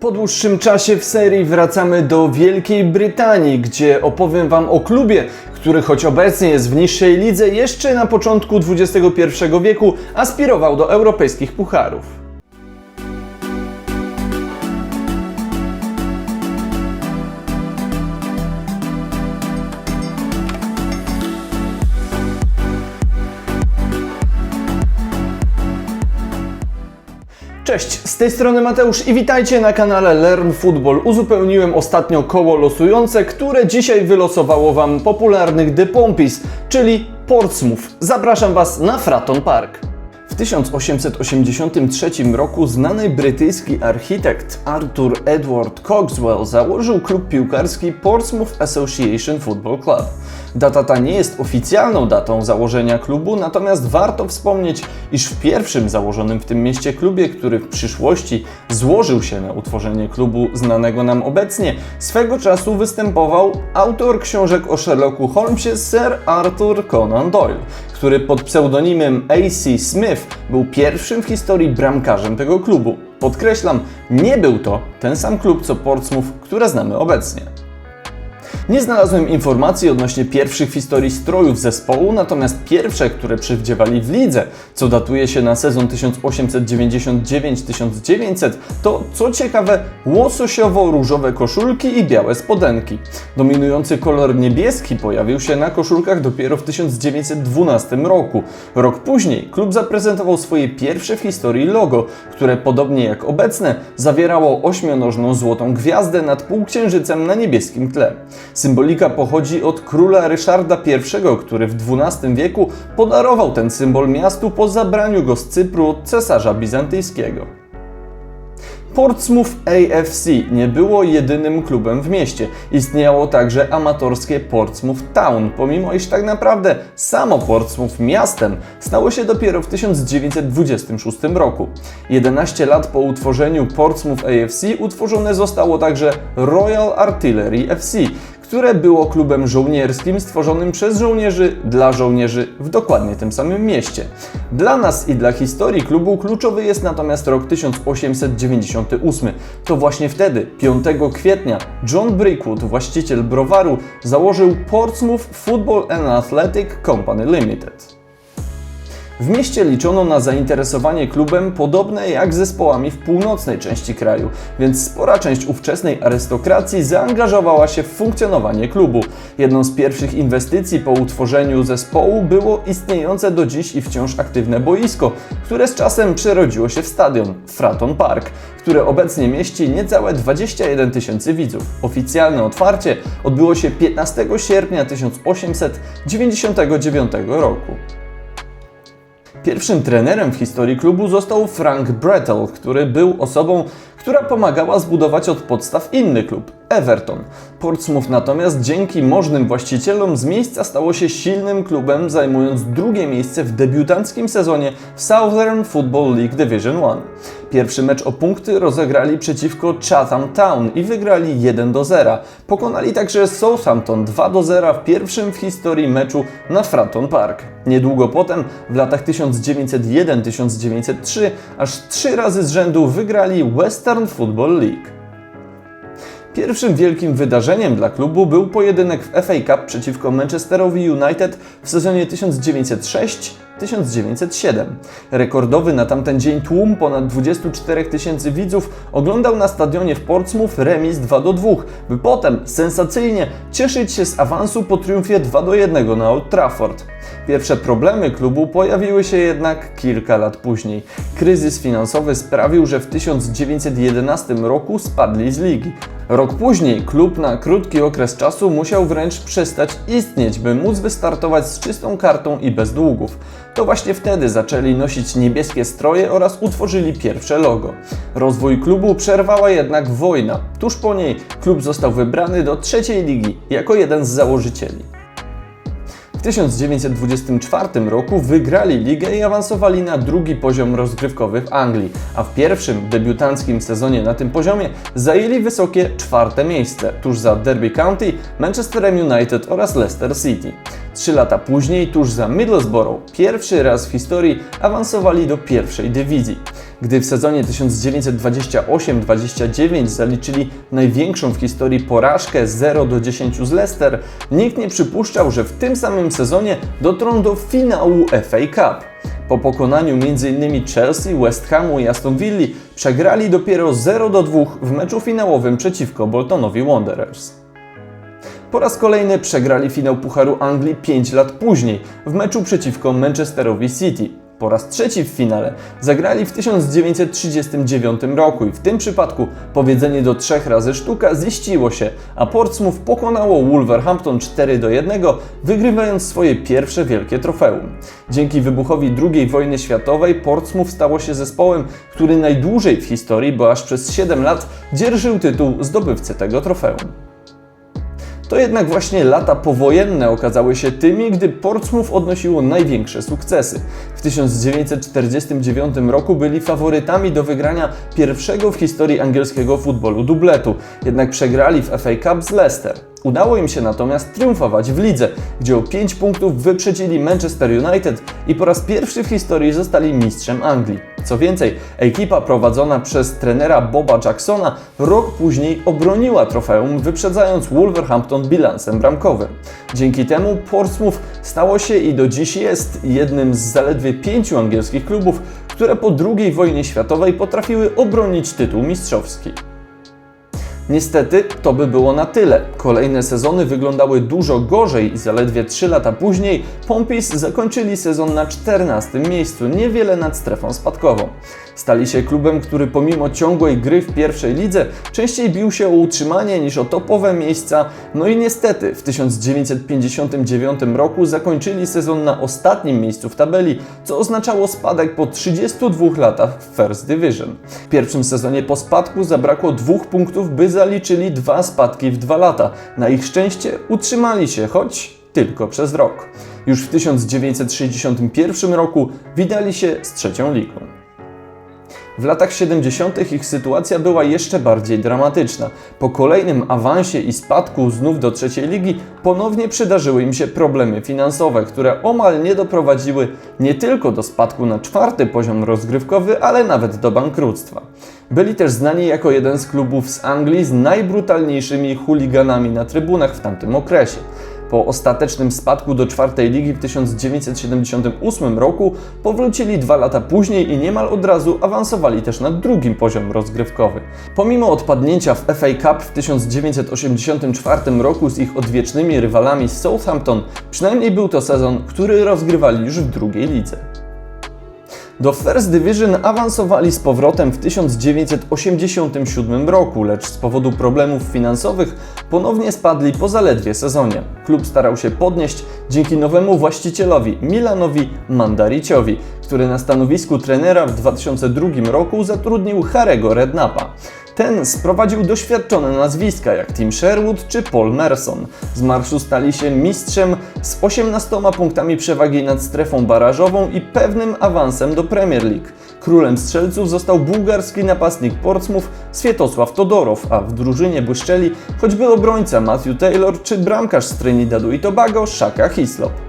Po dłuższym czasie w serii wracamy do Wielkiej Brytanii, gdzie opowiem Wam o klubie, który choć obecnie jest w niższej lidze, jeszcze na początku XXI wieku aspirował do europejskich pucharów. Cześć, z tej strony Mateusz i witajcie na kanale Learn Football. Uzupełniłem ostatnio koło losujące, które dzisiaj wylosowało Wam popularnych The Pompies, czyli Portsmouth. Zapraszam Was na Fratton Park. W 1883 roku znany brytyjski architekt Arthur Edward Cogswell założył klub piłkarski Portsmouth Association Football Club. Data ta nie jest oficjalną datą założenia klubu, natomiast warto wspomnieć, iż w pierwszym założonym w tym mieście klubie, który w przyszłości złożył się na utworzenie klubu znanego nam obecnie, swego czasu występował autor książek o Sherlocku Holmesie Sir Arthur Conan Doyle, który pod pseudonimem A.C. Smith był pierwszym w historii bramkarzem tego klubu. Podkreślam, nie był to ten sam klub co Portsmouth, które znamy obecnie. Nie znalazłem informacji odnośnie pierwszych w historii strojów zespołu, natomiast pierwsze, które przywdziewali w lidze, co datuje się na sezon 1899-1900, to co ciekawe łososiowo-różowe koszulki i białe spodenki. Dominujący kolor niebieski pojawił się na koszulkach dopiero w 1912 roku. Rok później klub zaprezentował swoje pierwsze w historii logo, które podobnie jak obecne zawierało ośmionożną złotą gwiazdę nad półksiężycem na niebieskim tle. Symbolika pochodzi od króla Ryszarda I, który w XII wieku podarował ten symbol miastu po zabraniu go z Cypru od cesarza bizantyjskiego. Portsmouth AFC nie było jedynym klubem w mieście. Istniało także amatorskie Portsmouth Town, pomimo iż tak naprawdę samo Portsmouth miastem stało się dopiero w 1926 roku. 11 lat po utworzeniu Portsmouth AFC utworzone zostało także Royal Artillery FC, które było klubem żołnierskim stworzonym przez żołnierzy dla żołnierzy w dokładnie tym samym mieście. Dla nas i dla historii klubu kluczowy jest natomiast rok 1898. To właśnie wtedy, 5 kwietnia, John Brickwood, właściciel browaru, założył Portsmouth Football and Athletic Company Limited. W mieście liczono na zainteresowanie klubem podobne jak zespołami w północnej części kraju, więc spora część ówczesnej arystokracji zaangażowała się w funkcjonowanie klubu. Jedną z pierwszych inwestycji po utworzeniu zespołu było istniejące do dziś i wciąż aktywne boisko, które z czasem przerodziło się w stadion Fratton Park, które obecnie mieści niecałe 21 tysięcy widzów. Oficjalne otwarcie odbyło się 15 sierpnia 1899 roku. Pierwszym trenerem w historii klubu został Frank Brettel, który był osobą, która pomagała zbudować od podstaw inny klub Everton. Portsmouth natomiast dzięki możnym właścicielom z miejsca stało się silnym klubem, zajmując drugie miejsce w debiutanckim sezonie w Southern Football League Division 1. Pierwszy mecz o punkty rozegrali przeciwko Chatham Town i wygrali 1 do 0. Pokonali także Southampton 2 do 0 w pierwszym w historii meczu na Fratton Park. Niedługo potem, w latach 1901-1903, aż trzy razy z rzędu wygrali Western Football League. Pierwszym wielkim wydarzeniem dla klubu był pojedynek w FA Cup przeciwko Manchesterowi United w sezonie 1906-1907. Rekordowy na tamten dzień tłum ponad 24 tysięcy widzów oglądał na stadionie w Portsmouth remis 2 do 2, by potem sensacyjnie cieszyć się z awansu po triumfie 2 do 1 na Old Trafford. Pierwsze problemy klubu pojawiły się jednak kilka lat później. Kryzys finansowy sprawił, że w 1911 roku spadli z ligi. Rok później klub na krótki okres czasu musiał wręcz przestać istnieć, by móc wystartować z czystą kartą i bez długów. To właśnie wtedy zaczęli nosić niebieskie stroje oraz utworzyli pierwsze logo. Rozwój klubu przerwała jednak wojna. Tuż po niej klub został wybrany do trzeciej ligi jako jeden z założycieli. W 1924 roku wygrali ligę i awansowali na drugi poziom rozgrywkowy w Anglii, a w pierwszym debiutanckim sezonie na tym poziomie zajęli wysokie czwarte miejsce, tuż za Derby County, Manchesterem United oraz Leicester City. Trzy lata później, tuż za Middlesbrough, pierwszy raz w historii awansowali do pierwszej dywizji. Gdy w sezonie 1928-29 zaliczyli największą w historii porażkę 0 do 10 z Leicester, nikt nie przypuszczał, że w tym samym sezonie dotrą do finału FA Cup. Po pokonaniu m.in. Chelsea, West Hamu i Aston Villa przegrali dopiero 0 do 2 w meczu finałowym przeciwko Boltonowi Wanderers. Po raz kolejny przegrali finał Pucharu Anglii 5 lat później w meczu przeciwko Manchesterowi City. Po raz trzeci w finale zagrali w 1939 roku i w tym przypadku powiedzenie do trzech razy sztuka ziściło się, a Portsmouth pokonało Wolverhampton 4 do 1, wygrywając swoje pierwsze wielkie trofeum. Dzięki wybuchowi II wojny światowej Portsmouth stało się zespołem, który najdłużej w historii, bo aż przez 7 lat dzierżył tytuł zdobywcy tego trofeum. To jednak właśnie lata powojenne okazały się tymi, gdy Portsmouth odnosiło największe sukcesy. W 1949 roku byli faworytami do wygrania pierwszego w historii angielskiego futbolu dubletu, jednak przegrali w FA Cup z Leicester. Udało im się natomiast triumfować w lidze, gdzie o 5 punktów wyprzedzili Manchester United i po raz pierwszy w historii zostali mistrzem Anglii. Co więcej, ekipa prowadzona przez trenera Boba Jacksona rok później obroniła trofeum, wyprzedzając Wolverhampton bilansem bramkowym. Dzięki temu Portsmouth stało się i do dziś jest jednym z zaledwie pięciu angielskich klubów, które po II wojnie światowej potrafiły obronić tytuł mistrzowski. Niestety to by było na tyle. Kolejne sezony wyglądały dużo gorzej i zaledwie 3 lata później Pompis zakończyli sezon na 14 miejscu, niewiele nad strefą spadkową. Stali się klubem, który pomimo ciągłej gry w pierwszej lidze częściej bił się o utrzymanie niż o topowe miejsca, no i niestety w 1959 roku zakończyli sezon na ostatnim miejscu w tabeli, co oznaczało spadek po 32 latach w First Division. W pierwszym sezonie po spadku zabrakło dwóch punktów, by zaliczyli dwa spadki w dwa lata. Na ich szczęście utrzymali się, choć tylko przez rok. Już w 1961 roku widali się z trzecią ligą. W latach 70. ich sytuacja była jeszcze bardziej dramatyczna. Po kolejnym awansie i spadku znów do trzeciej ligi ponownie przydarzyły im się problemy finansowe, które omal nie doprowadziły nie tylko do spadku na czwarty poziom rozgrywkowy, ale nawet do bankructwa. Byli też znani jako jeden z klubów z Anglii z najbrutalniejszymi chuliganami na trybunach w tamtym okresie. Po ostatecznym spadku do czwartej ligi w 1978 roku powrócili dwa lata później i niemal od razu awansowali też na drugim poziom rozgrywkowy. Pomimo odpadnięcia w FA Cup w 1984 roku z ich odwiecznymi rywalami Southampton, przynajmniej był to sezon, który rozgrywali już w drugiej lidze. Do First Division awansowali z powrotem w 1987 roku, lecz z powodu problemów finansowych ponownie spadli po zaledwie sezonie. Klub starał się podnieść dzięki nowemu właścicielowi Milanowi Mandariciowi, który na stanowisku trenera w 2002 roku zatrudnił Harego Rednapa. Ten sprowadził doświadczone nazwiska jak Tim Sherwood czy Paul Merson. Z marszu stali się mistrzem z 18 punktami przewagi nad strefą barażową i pewnym awansem do Premier League. Królem strzelców został bułgarski napastnik Portsmouth Swiatosław Todorow, a w drużynie błyszczeli choćby obrońca Matthew Taylor czy bramkarz z Trinidadu i Tobago Shaka Hislop.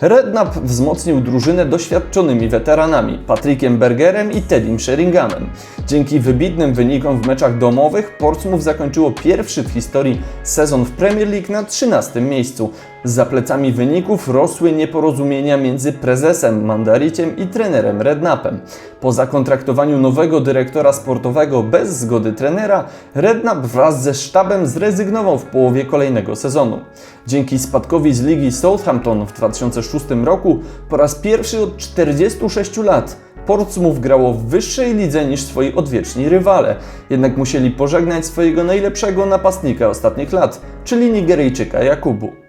Redknapp wzmocnił drużynę doświadczonymi weteranami Patrickiem Bergerem i Teddym Sheringhamem. Dzięki wybitnym wynikom w meczach domowych Portsmouth zakończyło pierwszy w historii sezon w Premier League na 13 miejscu. Za plecami wyników rosły nieporozumienia między prezesem Mandariciem i trenerem Redknappem. Po zakontraktowaniu nowego dyrektora sportowego bez zgody trenera, Redknapp wraz ze sztabem zrezygnował w połowie kolejnego sezonu. Dzięki spadkowi z ligi Southampton w 2006 roku po raz pierwszy od 46 lat Portsmouth grało w wyższej lidze niż swoi odwieczni rywale, jednak musieli pożegnać swojego najlepszego napastnika ostatnich lat, czyli Nigeryjczyka Jakubu.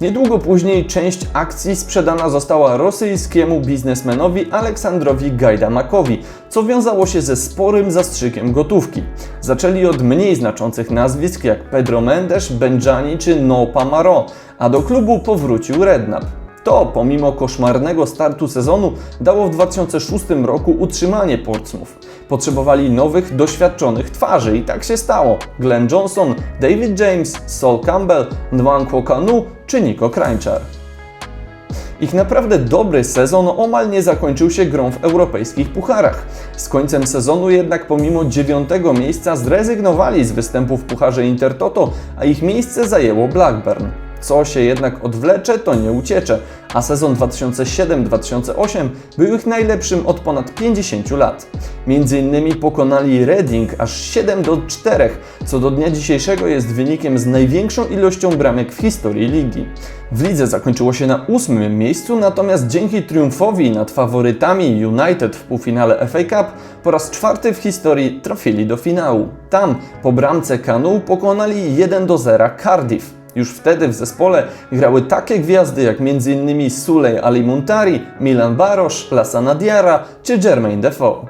Niedługo później część akcji sprzedana została rosyjskiemu biznesmenowi Aleksandrowi Gajdamakowi, co wiązało się ze sporym zastrzykiem gotówki. Zaczęli od mniej znaczących nazwisk jak Pedro Mendes, Benjani czy No Pamaro, a do klubu powrócił Redknapp. To, pomimo koszmarnego startu sezonu, dało w 2006 roku utrzymanie Portsmouth. Potrzebowali nowych, doświadczonych twarzy i tak się stało. Glenn Johnson, David James, Sol Campbell, Nwankwo Kanu czy Niko Krańczar. Ich naprawdę dobry sezon omal nie zakończył się grą w europejskich pucharach. Z końcem sezonu jednak pomimo dziewiątego miejsca zrezygnowali z występu w Pucharze Intertoto, a ich miejsce zajęło Blackburn. Co się jednak odwlecze, to nie uciecze, a sezon 2007-2008 był ich najlepszym od ponad 50 lat. Między innymi pokonali Reading aż 7 do 4, co do dnia dzisiejszego jest wynikiem z największą ilością bramek w historii ligi. W lidze zakończyło się na ósmym miejscu, natomiast dzięki triumfowi nad faworytami United w półfinale FA Cup po raz czwarty w historii trafili do finału. Tam po bramce Kanu pokonali 1 do 0 Cardiff. Już wtedy w zespole grały takie gwiazdy jak m.in. Sulej Ali Muntari, Milan Barosz, Lassana Diarra czy Jermaine Defoe.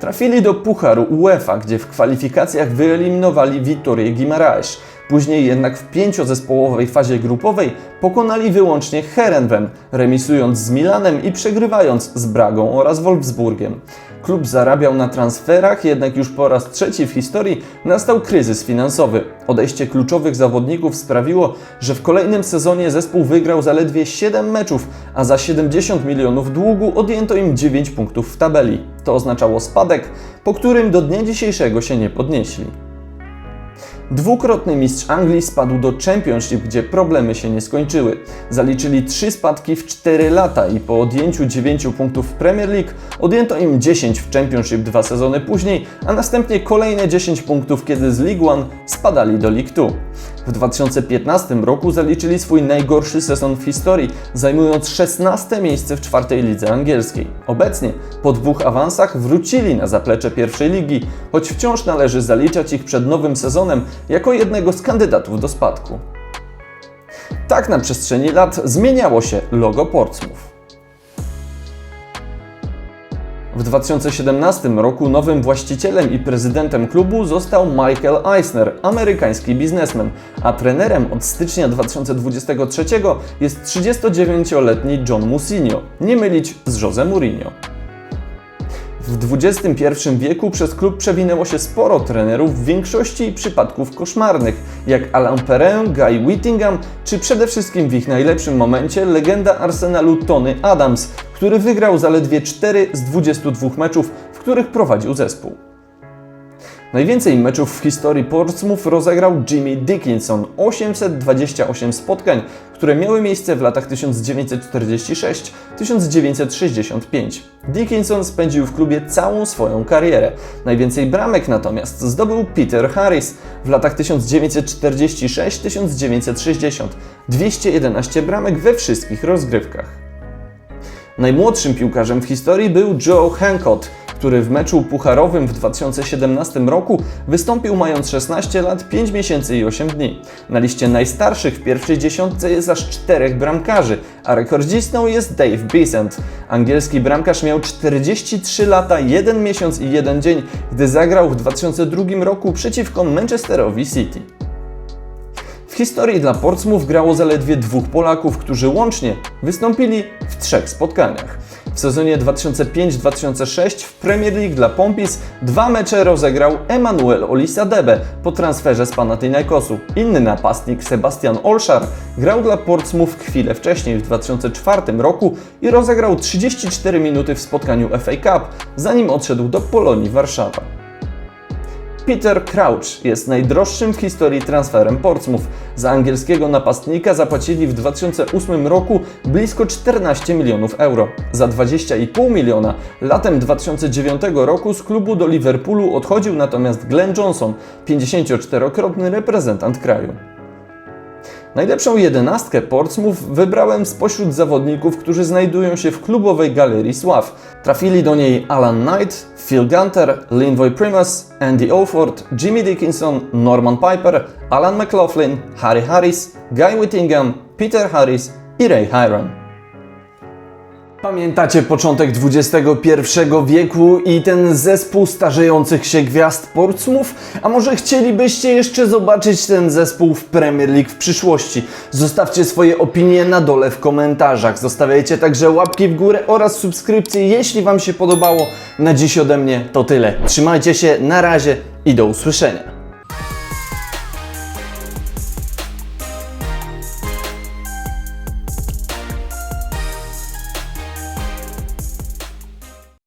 Trafili do Pucharu UEFA, gdzie w kwalifikacjach wyeliminowali Vittorię Guimaraes. Później jednak w pięciozespołowej fazie grupowej pokonali wyłącznie Herenveen, remisując z Milanem i przegrywając z Bragą oraz Wolfsburgiem. Klub zarabiał na transferach, jednak już po raz trzeci w historii nastał kryzys finansowy. Odejście kluczowych zawodników sprawiło, że w kolejnym sezonie zespół wygrał zaledwie 7 meczów, a za 70 milionów długu odjęto im 9 punktów w tabeli. To oznaczało spadek, po którym do dnia dzisiejszego się nie podnieśli. Dwukrotny mistrz Anglii spadł do Championship, gdzie problemy się nie skończyły. Zaliczyli trzy spadki w 4 lata i po odjęciu 9 punktów w Premier League odjęto im 10 w Championship dwa sezony później, a następnie kolejne 10 punktów, kiedy z League One spadali do League Two. W 2015 roku zaliczyli swój najgorszy sezon w historii, zajmując 16 miejsce w czwartej lidze angielskiej. Obecnie, po dwóch awansach, wrócili na zaplecze pierwszej ligi, choć wciąż należy zaliczać ich przed nowym sezonem jako jednego z kandydatów do spadku. Tak na przestrzeni lat zmieniało się logo Portsmouth. W 2017 roku nowym właścicielem i prezydentem klubu został Michael Eisner, amerykański biznesmen, a trenerem od stycznia 2023 jest 39-letni John Musinho, nie mylić z Jose Mourinho. W XXI wieku przez klub przewinęło się sporo trenerów, w większości przypadków koszmarnych, jak Alain Perrin, Guy Whittingham, czy przede wszystkim w ich najlepszym momencie legenda Arsenalu Tony Adams, który wygrał zaledwie 4 z 22 meczów, w których prowadził zespół. Najwięcej meczów w historii Portsmouth rozegrał Jimmy Dickinson 828 spotkań, które miały miejsce w latach 1946-1965. Dickinson spędził w klubie całą swoją karierę. Najwięcej bramek natomiast zdobył Peter Harris w latach 1946-1960 211 bramek we wszystkich rozgrywkach. Najmłodszym piłkarzem w historii był Joe Hancock, który w meczu pucharowym w 2017 roku wystąpił mając 16 lat, 5 miesięcy i 8 dni. Na liście najstarszych w pierwszej dziesiątce jest aż czterech bramkarzy, a rekordzistą jest Dave Besant. Angielski bramkarz miał 43 lata, 1 miesiąc i 1 dzień, gdy zagrał w 2002 roku przeciwko Manchesterowi City. W historii dla Portsmouth grało zaledwie dwóch Polaków, którzy łącznie wystąpili w trzech spotkaniach. W sezonie 2005-2006 w Premier League dla Pompis dwa mecze rozegrał Emanuel Olisadebe po transferze z Panathinaikosu. Inny napastnik Sebastian Olszar grał dla Portsmouth chwilę wcześniej w 2004 roku i rozegrał 34 minuty w spotkaniu FA Cup, zanim odszedł do Polonii Warszawa. Peter Crouch jest najdroższym w historii transferem Portsmouth. Za angielskiego napastnika zapłacili w 2008 roku blisko 14 milionów euro. Za 20,5 miliona latem 2009 roku z klubu do Liverpoolu odchodził natomiast Glenn Johnson, 54-krotny reprezentant kraju. Najlepszą jedenastkę Portsmouth wybrałem spośród zawodników, którzy znajdują się w klubowej galerii sław. Trafili do niej Alan Knight, Phil Gunter, Linvoy Primus, Andy Offord, Jimmy Dickinson, Norman Piper, Alan McLaughlin, Harry Harris, Guy Whittingham, Peter Harris i Ray Hiron. Pamiętacie początek XXI wieku i ten zespół starzejących się gwiazd Portsmouth? A może chcielibyście jeszcze zobaczyć ten zespół w Premier League w przyszłości? Zostawcie swoje opinie na dole w komentarzach. Zostawiajcie także łapki w górę oraz subskrypcje, jeśli Wam się podobało. Na dziś ode mnie to tyle. Trzymajcie się, na razie i do usłyszenia.